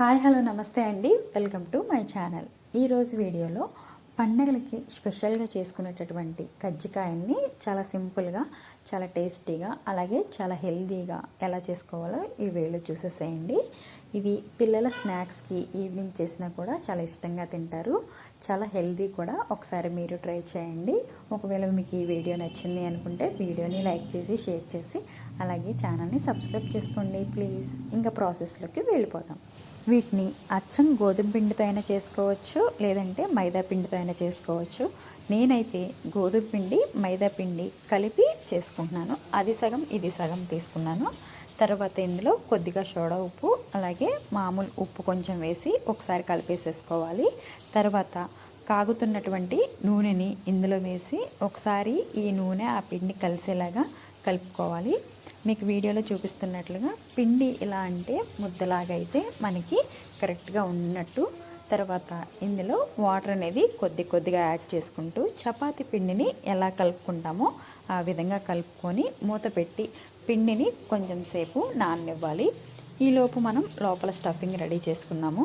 Hi hello నమస్తే అండి. Welcome to my channel. ఈరోజు వీడియోలో పండగలకి స్పెషల్గా చేసుకునేటటువంటి కజ్జికాయని చాలా సింపుల్గా చాలా టేస్టీగా అలాగే చాలా హెల్తీగా ఎలా చేసుకోవాలో ఈ వీడియో చూసేసేయండి. ఇవి పిల్లల స్నాక్స్కి ఈవినింగ్ చేసినా కూడా చాలా ఇష్టంగా తింటారు. చాలా హెల్దీ కూడా. ఒకసారి మీరు ట్రై చేయండి. ఒకవేళ మీకు ఈ వీడియో నచ్చింది అనుకుంటే వీడియోని లైక్ చేసి షేర్ చేసి అలాగే ఛానల్ని సబ్స్క్రైబ్ చేసుకోండి ప్లీజ్. ఇంకా ప్రాసెస్లోకి వెళ్ళిపోదాం. వీటిని అచ్చం గోధుమ పిండితో అయినా చేసుకోవచ్చు లేదంటే మైదా పిండితో అయినా చేసుకోవచ్చు. నేనైతే గోధుమ పిండి మైదా పిండి కలిపి చేసుకుంటున్నాను. అది సగం ఇది సగం తీసుకున్నాను. తర్వాత ఇందులో కొద్దిగా సోడా ఉప్పు అలాగే మామూలు ఉప్పు కొంచెం వేసి ఒకసారి కలిపేసేసుకోవాలి. తర్వాత కాగుతున్నటువంటి నూనెని ఇందులో వేసి ఒకసారి ఈ నూనె ఆ పిండి కలిసేలాగా కలుపుకోవాలి. మీకు వీడియోలో చూపిస్తున్నట్లుగా పిండి ఇలా అంటే ముద్దలాగా అయితే మనకి కరెక్ట్గా ఉన్నట్టు తర్వాత ఇందులో వాటర్ అనేది కొద్ది కొద్దిగా యాడ్ చేసుకుంటూ చపాతి పిండిని ఎలా కలుపుకుంటామో ఆ విధంగా కలుపుకొని మూత పెట్టి పిండిని కొంచెం సేపు నాననివ్వాలి. ఈలోపు మనం లోపల స్టఫింగ్ రెడీ చేసుకున్నాము.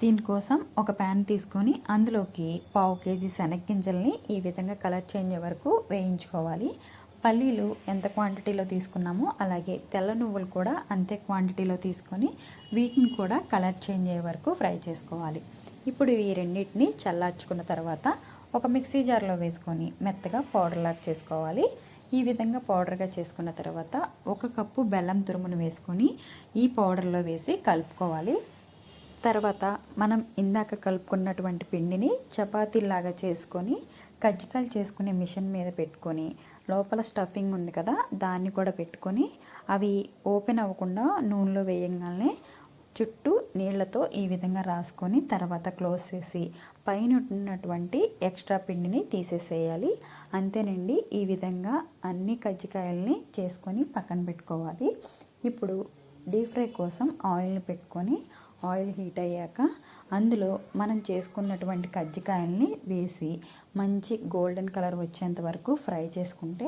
దీనికోసం ఒక ప్యాన్ తీసుకొని అందులోకి పావు కేజీ శనగ్గింజల్ని ఈ విధంగా కలర్ చేంజ్ వరకు వేయించుకోవాలి. పల్లీలు ఎంత క్వాంటిటీలో తీసుకున్నామో అలాగే తెల్ల నువ్వులు కూడా అంతే క్వాంటిటీలో తీసుకొని వీటిని కూడా కలర్ చేంజ్ అయ్యే వరకు ఫ్రై చేసుకోవాలి. ఇప్పుడు ఈ రెండింటిని చల్లార్చుకున్న తర్వాత ఒక మిక్సీ జార్లో వేసుకొని మెత్తగా పౌడర్ లాగా చేసుకోవాలి. ఈ విధంగా పౌడర్గా చేసుకున్న తర్వాత ఒక కప్పు బెల్లం తురుమును వేసుకొని ఈ పౌడర్లో వేసి కలుపుకోవాలి. తర్వాత మనం ఇందాక కలుపుకున్నటువంటి పిండిని చపాతీలాగా చేసుకొని కజ్జికాయలు చేసుకునే మిషన్ మీద పెట్టుకొని లోపల స్టఫింగ్ ఉంది కదా దాన్ని కూడా పెట్టుకొని అవి ఓపెన్ అవ్వకుండా నూనెలో వేయగానే చుట్టూ నీళ్ళతో ఈ విధంగా రాసుకొని తర్వాత క్లోజ్ చేసి పైన ఉన్నటువంటి ఎక్స్ట్రా పిండిని తీసేసేయాలి. అంతేనండి ఈ విధంగా అన్ని కజ్జికాయల్ని చేసుకొని పక్కన పెట్టుకోవాలి. ఇప్పుడు డీప్ ఫ్రై కోసం ఆయిల్ని పెట్టుకొని ఆయిల్ హీట్ అయ్యాక అందులో మనం చేసుకున్నటువంటి కజ్జికాయల్ని వేసి మంచి గోల్డెన్ కలర్ వచ్చేంత వరకు ఫ్రై చేసుకుంటే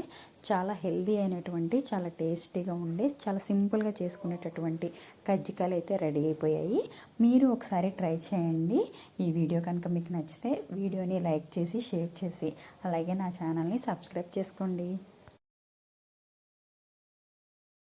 చాలా హెల్దీ అయినటువంటి చాలా టేస్టీగా ఉండే చాలా సింపుల్గా చేసుకునేటటువంటి కజ్జికాయలు అయితే రెడీ అయిపోయాయి. మీరు ఒకసారి ట్రై చేయండి. ఈ వీడియో కనుక మీకు నచ్చితే వీడియోని లైక్ చేసి షేర్ చేసి అలాగే నా ఛానల్ని సబ్స్క్రైబ్ చేసుకోండి.